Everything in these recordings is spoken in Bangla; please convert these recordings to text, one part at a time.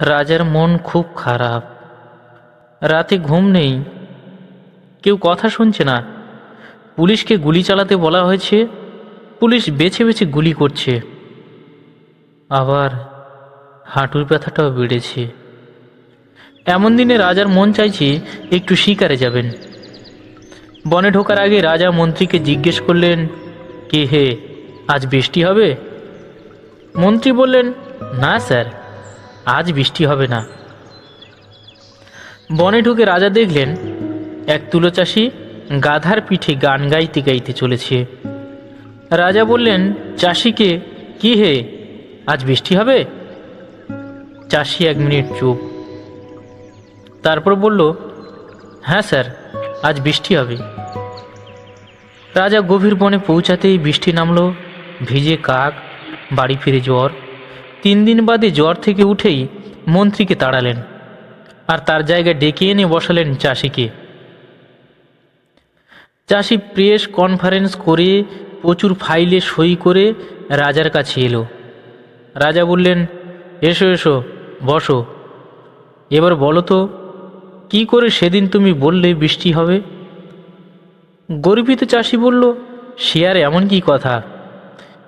রাজার মন খুব খারাপ। রাতে ঘুম নেই। কেউ কথা শুনছে না। পুলিশকে গুলি চালাতে বলা হয়েছে। পুলিশ বেছে বেছে গুলি করছে। আবার হাঁটুর ব্যথাটাও বেড়েছে। এমন দিনে রাজার মন চাইছে একটু শিকারে যাবেন। বনে ঢোকার আগে রাজা মন্ত্রীকে জিজ্ঞেস করলেন, কে হে? আজ বৃষ্টি হবে? মন্ত্রী বললেন, না স্যার। আজ বৃষ্টি হবে না। বনে ঢুকে রাজা দেখলেন, এক তুলো চাষি গাধার পিঠে গান গাইতে গাইতে চলেছে। রাজা বললেন, চাষিকে, কি হে, আজ বৃষ্টি হবে? চাষি এক মিনিট চুপ। তারপর বলল হ্যাঁ স্যার, আজ বৃষ্টি হবে। রাজা গভীর বনে পৌঁছাতেই বৃষ্টি নামলো, ভিজে কাক, বাড়ি ফিরে জ্বর তিন দিন বাদে জ্বর থেকে উঠেই মন্ত্রীকে তাড়ালেন, আর তার জায়গায় ডেকে এনে বসালেন চাষিকে। চাষি প্রেস কনফারেন্স করে প্রচুর ফাইলে সই করে রাজার কাছে এলো। রাজা বললেন, এসো এসো, বসো। এবার বলো তো, কী করে সেদিন তুমি বললে বৃষ্টি হবে? গর্বিত চাষি বলল, সে আর এমন কি কথা?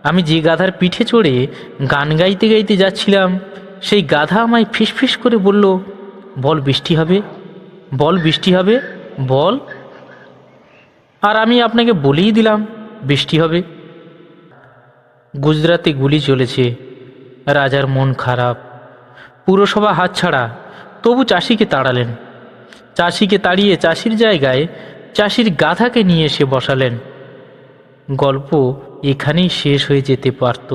আমি যে গাধার পিঠে চড়ে গান গাইতে গাইতে যাচ্ছিলাম, সেই গাধা আমায় ফিসফিস করে বলল, বল বৃষ্টি হবে, বল বৃষ্টি হবে, বল। আর আমি আপনাকে বলেই দিলাম, বৃষ্টি হবে। গুজরাতে গুলি চলেছে, রাজার মন খারাপ, পুরসভা হাতছাড়া তবু চাষিকে তাড়ালেন। চাষিকে তাড়িয়ে চাষির জায়গায় চাষির গাধাকে নিয়ে এসে বসালেন। গল্প এখানেই শেষ হয়ে যেতে পারত।